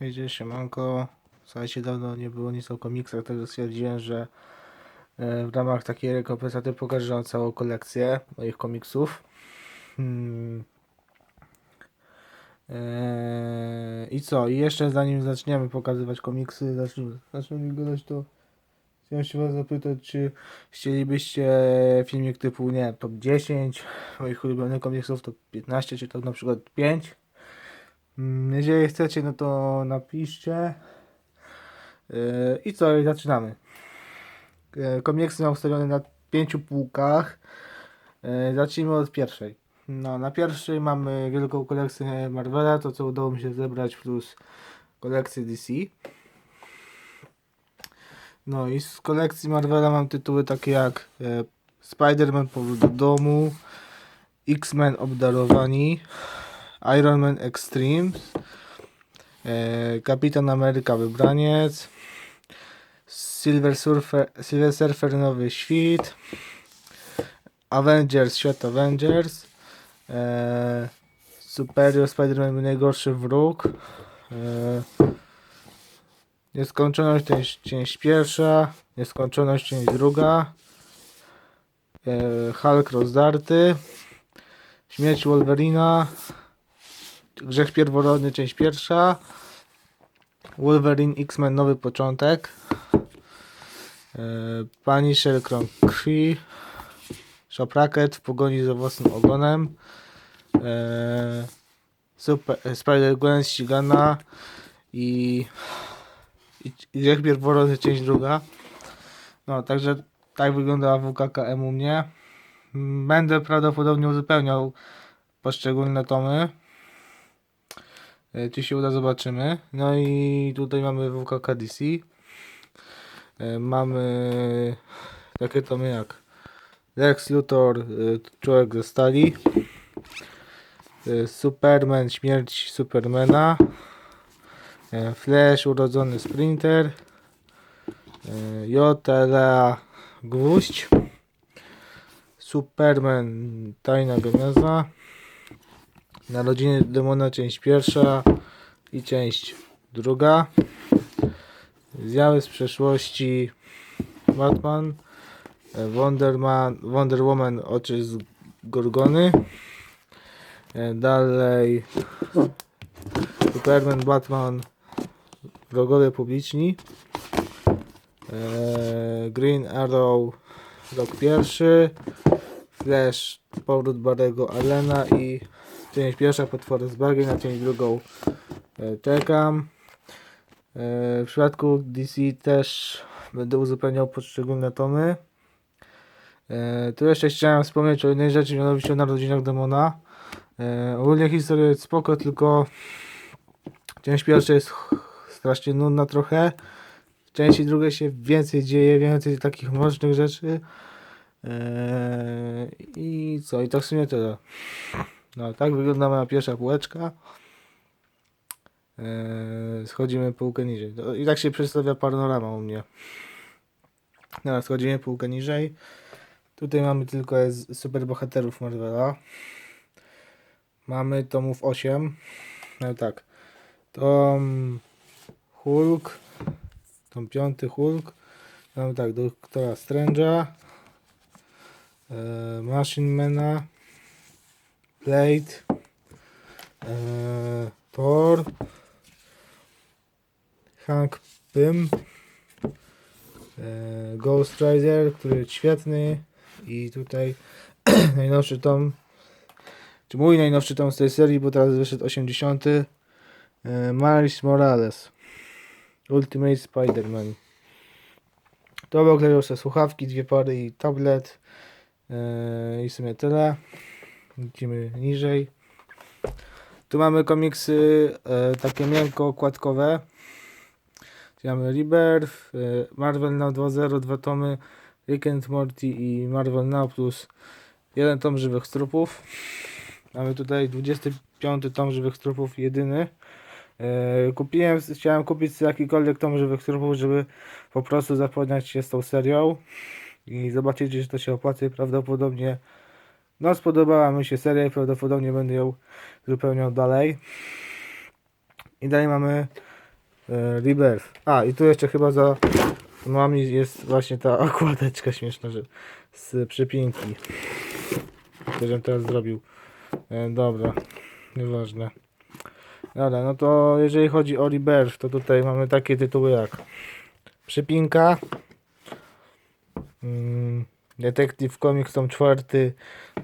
Wiecie, siemanko. Słuchajcie, dawno nie było nic o komiksach, także stwierdziłem, że e, w ramach takiej rekompensaty pokażę wam całą kolekcję moich komiksów. Hmm. Eee, I co? I jeszcze zanim zaczniemy pokazywać komiksy, zaczniemy, zaczniemy gadać, to chciałem się was zapytać, czy chcielibyście filmik typu, nie top 10 moich ulubionych komiksów, top 15, czy tak na przykład 5? Mm, Jeżeli chcecie, no to napiszcie. Yy, I co, i zaczynamy. Yy, Komiksy mam ustawione na pięciu półkach. Yy, Zacznijmy od pierwszej. No, na pierwszej mamy wielką kolekcję Marvela, to co udało mi się zebrać, plus kolekcję DC. No i z kolekcji Marvela mam tytuły takie jak Spider-Man Powrót do domu, X-Men Obdarowani, Iron Man Extreme, e, Kapitan Ameryka Wybraniec, Silver Surfer, Silver Surfer Nowy Świt, Avengers Świat Avengers, e, Superior Spider-Man Najgorszy Wróg, e, Nieskończoność część, część pierwsza, Nieskończoność część druga, Hulk rozdarty, Śmierć Wolverina, Grzech Pierworodny, część pierwsza. Wolverine X-Men Nowy Początek. E, Punisher Krąg Krwi. Shopracket w pogoni za własnym ogonem. E, Super, e, Spider-Gwen ścigana i, i, i Grzech Pierworodny, część druga. No, także tak wygląda WKKM u mnie. Będę prawdopodobnie uzupełniał poszczególne tomy. E, Czy się uda, zobaczymy. No i tutaj mamy WKK DC. E, Mamy takie tomy jak Lex Luthor, e, Człowiek ze stali. Superman, śmierć Supermana. Flash, urodzony Sprinter. JLA, Gwóźdź. Superman, tajna geneza. Narodziny demona, część pierwsza i część druga. Zjawy z przeszłości Batman, e, Wonderman, Wonder Woman, oczy z Gorgony. E, Dalej Superman, Batman, wrogowie publiczni. E, Green Arrow, rok pierwszy. Flash, powrót Barego Allena i część pierwsza potwory z Bargain, na część drugą e, czekam. E, w przypadku DC też będę uzupełniał poszczególne tomy. E, tu jeszcze chciałem wspomnieć o jednej rzeczy, mianowicie o narodzinach demona. Ogólnie historia jest spoko, tylko część pierwsza jest strasznie nudna trochę. W części drugiej się więcej dzieje, więcej takich mrocznych rzeczy. I co? I tak w sumie tyle. No, tak wygląda moja pierwsza półeczka. Eee, schodzimy półkę niżej. No, I tak się przedstawia panorama u mnie. Teraz schodzimy półkę niżej. Tutaj mamy tylko z superbohaterów Marvela. Mamy tomów 8. No tak. Tom Hulk. Tom piąty Hulk. Mamy tak, doktora Strange'a. e, Machine Mana, Blade, e, Thor, Hank Pym, e, Ghost Rider, który jest świetny i tutaj najnowszy tom, czy mój najnowszy tom z tej serii, bo teraz wyszedł 80. E, Miles Morales, Ultimate Spider-Man. To obok leżą sobie słuchawki, dwie pary i tablet. Yy, I w sumie tyle. Idziemy niżej. Tu mamy komiksy e, takie miękko okładkowe. Tu mamy Rebirth, e, Marvel Now 2.0, dwa tomy, Rick and Morty i Marvel Now plus jeden tom żywych strupów. Mamy tutaj 25 tom żywych strupów, jedyny. E, kupiłem, chciałem kupić jakikolwiek tom żywych strupów, żeby po prostu zapoznać się z tą serią i zobaczyć, czy to się opłaca i prawdopodobnie no spodobała mi się seria i prawdopodobnie będę ją zupełniał dalej. I dalej mamy e, Rebirth. A i tu jeszcze chyba za nami jest właśnie ta okładeczka śmieszna, że z przypinki. Którą teraz zrobił. E, dobra, nieważne. Dobra, no to jeżeli chodzi o Rebirth, to tutaj mamy takie tytuły jak Przypinka, mm, Detective Comics tom czwarty,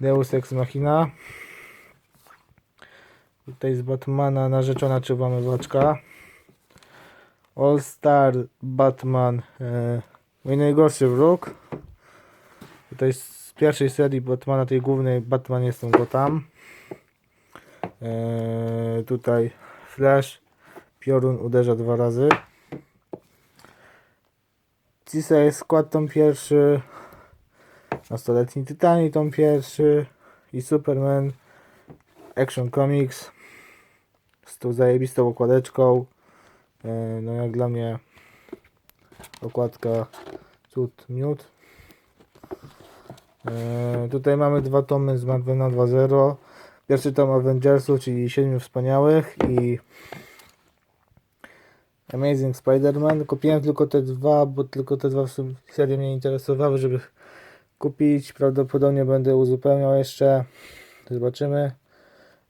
Deus Ex Machina. Tutaj z Batmana narzeczona Czubamywaczka. All Star Batman, e, mój najgorszy wróg. Tutaj z pierwszej serii Batmana, tej głównej, Batman jestem Gotham. E, tutaj Flash, piorun uderza dwa razy. Suicide Squad tom pierwszy, Nastoletni Tytani tom pierwszy i Superman Action Comics z tą zajebistą okładeczką. E, No jak dla mnie okładka cud miód. E, Tutaj mamy dwa tomy z Marvela 2.0. Pierwszy tom Avengersów, czyli Siedmiu Wspaniałych i Amazing Spider-Man. Kupiłem tylko te dwa, bo tylko te dwa serie mnie interesowały, żeby kupić. Prawdopodobnie będę uzupełniał jeszcze. Zobaczymy.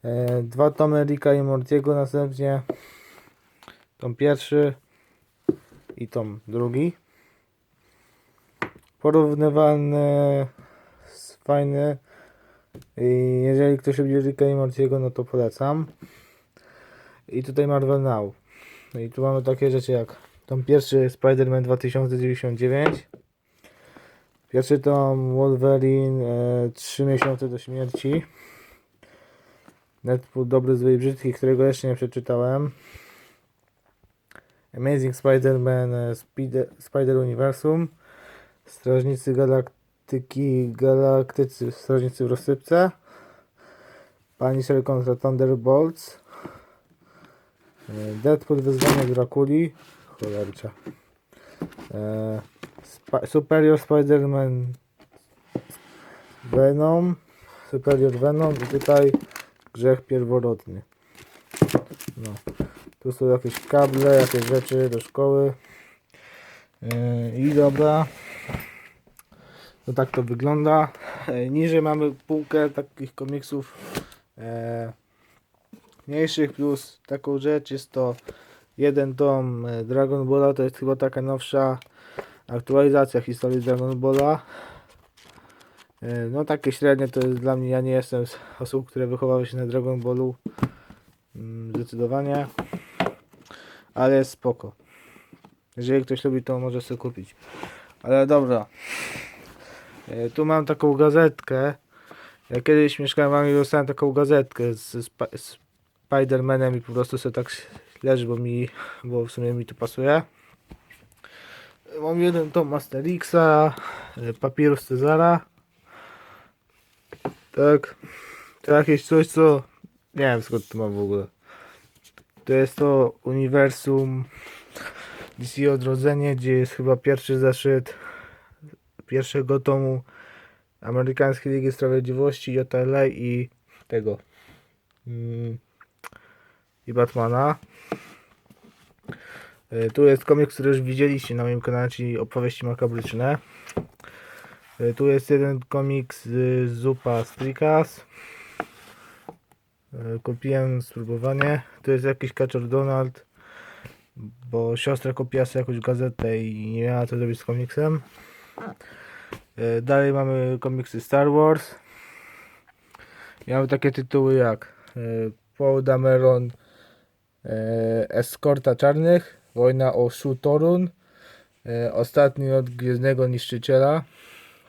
E, Dwa tomy Ricka i Mortiego następnie. Tom pierwszy i tom drugi. Porównywalny, fajny. I jeżeli ktoś lubi Ricka i Mortiego, no to polecam. I tutaj Marvel Now. No i tu mamy takie rzeczy jak tom pierwszy Spider-Man 2099. Pierwszy tom Wolverine e, 3 miesiące do śmierci. Deadpool dobry, zły i brzydki, którego jeszcze nie przeczytałem. Amazing Spider-Man e, Spider, Spider Universum. Strażnicy Galaktyki Galaktycy Strażnicy w rozsypce. Punisher kontra Thunderbolts. E, Deadpool wyzwanie Drakuli. Cholercza. E, Sp- Superior Spider-Man Venom. Superior Venom i tutaj grzech pierworodny. No. Tu są jakieś kable, jakieś rzeczy do szkoły. Yy, I dobra. To tak to wygląda. Yy, Niżej mamy półkę takich komiksów e, mniejszych plus taką rzecz jest to jeden tom e, Dragon Balla, to jest chyba taka nowsza aktualizacja historii Dragon Balla. E, No takie średnie to jest dla mnie, ja nie jestem z osób, które wychowały się na Dragon Ballu. Mm, Zdecydowanie. Ale jest spoko. Jeżeli ktoś lubi, to może sobie kupić. Ale dobra. E, Tu mam taką gazetkę. Ja kiedyś mieszkałem w Anglii, dostałem taką gazetkę z, z, z Spider-Manem i po prostu sobie tak leży, bo mi, bo w sumie mi to pasuje. Mam jeden tom Asterixa, e, Papirus Cezara. Tak. To jakieś coś, co... Nie wiem skąd to mam w ogóle. To jest to uniwersum DC Odrodzenie, gdzie jest chyba pierwszy zeszyt pierwszego tomu Amerykańskiej Ligi Sprawiedliwości, JLA i tego mm, i Batmana. Y, Tu jest komiks, który już widzieliście na moim kanale, czyli opowieści makabryczne. Y, Tu jest jeden komiks Zupa Strikas. Y, Kupiłem spróbowanie. Tu jest jakiś Kaczor Donald, bo siostra kupiła sobie jakąś gazetę i nie miała co zrobić z komiksem. Dalej mamy komiksy Star Wars. Miały takie tytuły jak Paul Dameron e, Eskorta Czarnych, Wojna o Shu Torun, e, Ostatni od Gwiezdnego Niszczyciela,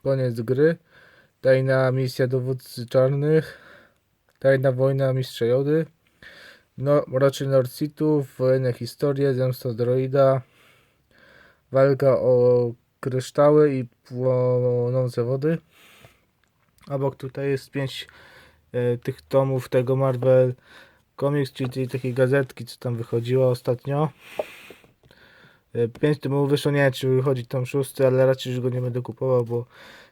Koniec gry, Tajna misja Dowódcy Czarnych, Tajna wojna Mistrza Jody, no, Mroczny Lord Sithów, Wojenne historie, Zemsta Droida, Walka o kryształy i płonące wody. Obok tutaj jest pięć e, tych tomów tego Marvel Comics, czyli tej takiej gazetki, co tam wychodziła ostatnio. E, Pięć tomów wyszło, nie czy wychodzi tom szósty, ale raczej już go nie będę kupował, bo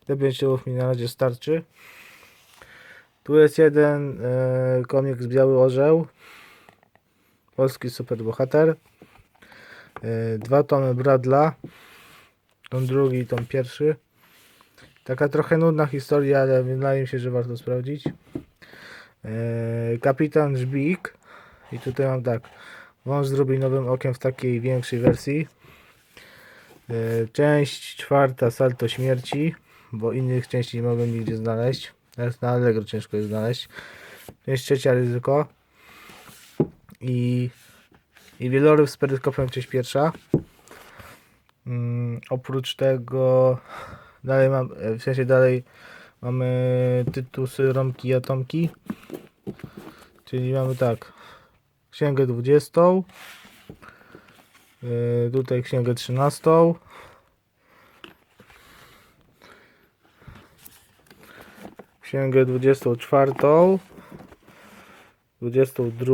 te pięć tomów mi na razie starczy. Tu jest jeden e, komiks Biały Orzeł. Polski superbohater. E, dwa tomy Bradla. Tom drugi, tom pierwszy. Taka trochę nudna historia, ale wydaje mi się, że warto sprawdzić. E, Kapitan Żbik. I tutaj mam tak. Wąż z rubinowym okiem w takiej większej wersji. E, Część czwarta Salto Śmierci, bo innych części nie mogłem nigdzie znaleźć. Nawet na Allegro ciężko jest znaleźć. Część trzecia Ryzyko. I, i Wieloryb z peryskopem część pierwsza. Mm, oprócz tego dalej mam, e, w sensie dalej mamy tytusy Romki i Atomki. Czyli mamy tak. Księgę 20. Yy, tutaj księgę 13. Księgę 24. 22.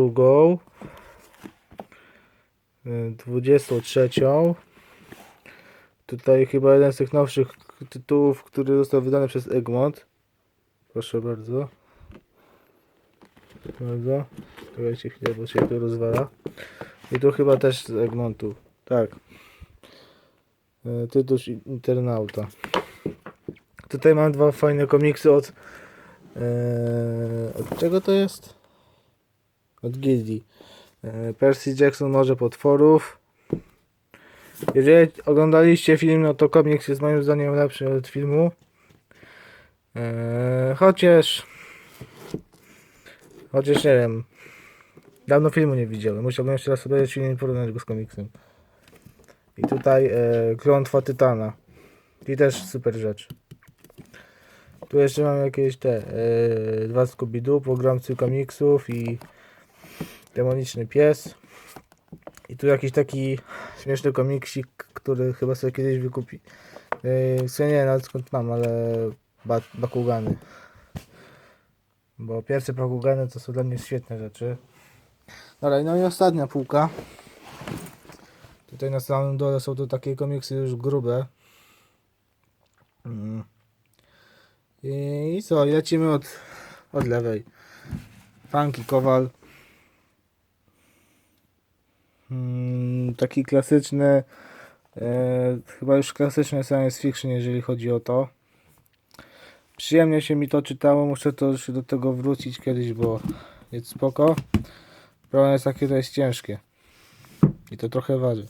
yy, 23. Tutaj chyba jeden z tych nowszych tytułów, który został wydany przez Egmont. Proszę bardzo. Proszę bardzo. Czekajcie chwilę, bo się to rozwala. I tu chyba też z Egmontu. Tak. E, Tytuł Internauta. Tutaj mam dwa fajne komiksy od... E, od czego to jest? Od Gildii. E, Percy Jackson Morze Potworów. Jeżeli oglądaliście film, no to komiks jest moim zdaniem lepszy od filmu. Chociaż... Chociaż nie wiem. Dawno filmu nie widziałem. Musiałbym jeszcze raz obejrzeć i porównać go z komiksem. I tutaj e, Klątwa Tytana. I też super rzecz. Tu jeszcze mam jakieś te e, dwa Scooby-Doo, pogromcy komiksów i demoniczny pies. I tu jakiś taki śmieszny komiksik, który chyba sobie kiedyś wykupi. E, w sumie nie wiem skąd mam, ale ba Bakugany. Bo pierwsze Bakugany to są dla mnie świetne rzeczy. Dobra, no i ostatnia półka. Tutaj na samym dole są to takie komiksy już grube. Mm. I, co, lecimy od, od lewej. Funky Kowal. Mm, taki klasyczny, e, chyba już klasyczny science fiction, jeżeli chodzi o to. Przyjemnie się mi to czytało, muszę to się do tego wrócić kiedyś, bo jest spoko. Problem jest taki, to jest ciężkie. I to trochę waży.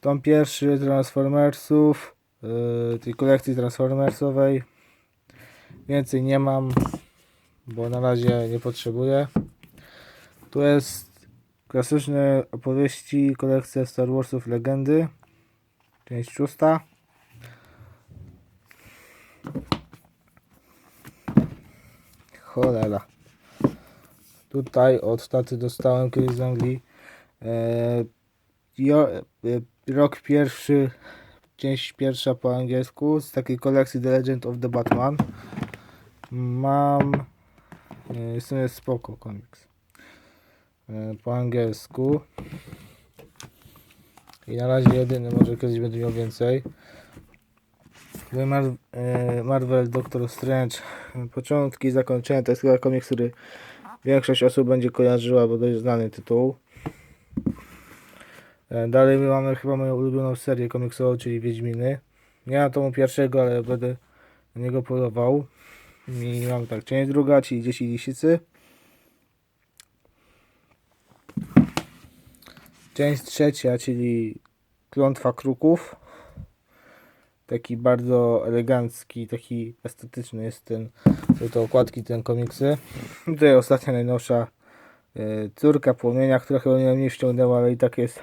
Tom pierwszy Transformersów, yy, tej kolekcji Transformersowej. Więcej nie mam, bo na razie nie potrzebuję. Tu jest klasyczne opowieści, kolekcja Star Warsów Legendy. Część szósta. Cholera. Tutaj od taty dostałem kiedyś z Anglii. E, e, rok pierwszy, część pierwsza po angielsku z takiej kolekcji The Legend of the Batman. Mam. E, w sumie spoko komiks. Po angielsku. I na razie jedyny, może kiedyś będę miał więcej. Marvel Doctor Strange. Początki, zakończenia. To jest chyba komiks, który większość osób będzie kojarzyła, bo dość znany tytuł. E, Dalej my mamy chyba moją ulubioną serię komiksową, czyli Wiedźminy. Nie mam tomu pierwszego, ale będę na niego polował. I mam tak, część druga, czyli Dzieci Lisicy. Część trzecia, czyli Klątwa Kruków. Taki bardzo elegancki, taki estetyczny jest ten, to okładki, ten komiksy. Tutaj ostatnia, najnowsza e, Córka Płomienia, która chyba mnie nie wciągnęła, ale i tak jest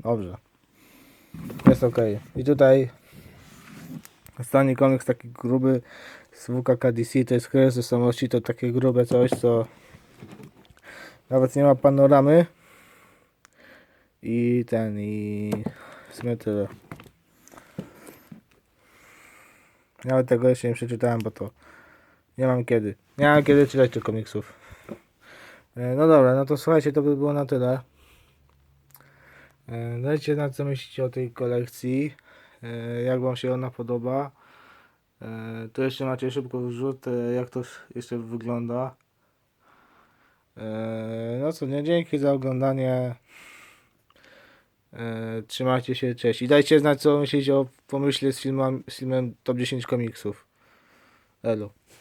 dobrze. Jest ok. I tutaj ostatni komiks taki gruby z WKK DC, to jest Kryzys Samości, to takie grube coś, co nawet nie ma panoramy. I ten, i w sumie tyle. Nawet tego jeszcze nie przeczytałem, bo to nie mam kiedy. Nie mam kiedy czytać tych komiksów. E, No dobra, no to słuchajcie, to by było na tyle. E, Dajcie na co myślicie o tej kolekcji. E, Jak wam się ona podoba. Tu jeszcze macie szybko wrzut, jak to jeszcze wygląda. No co, nie, dzięki za oglądanie. E, trzymajcie się, cześć. I dajcie znać, co myślicie o pomyśle z, filmem z filmem Top 10 komiksów. Elo.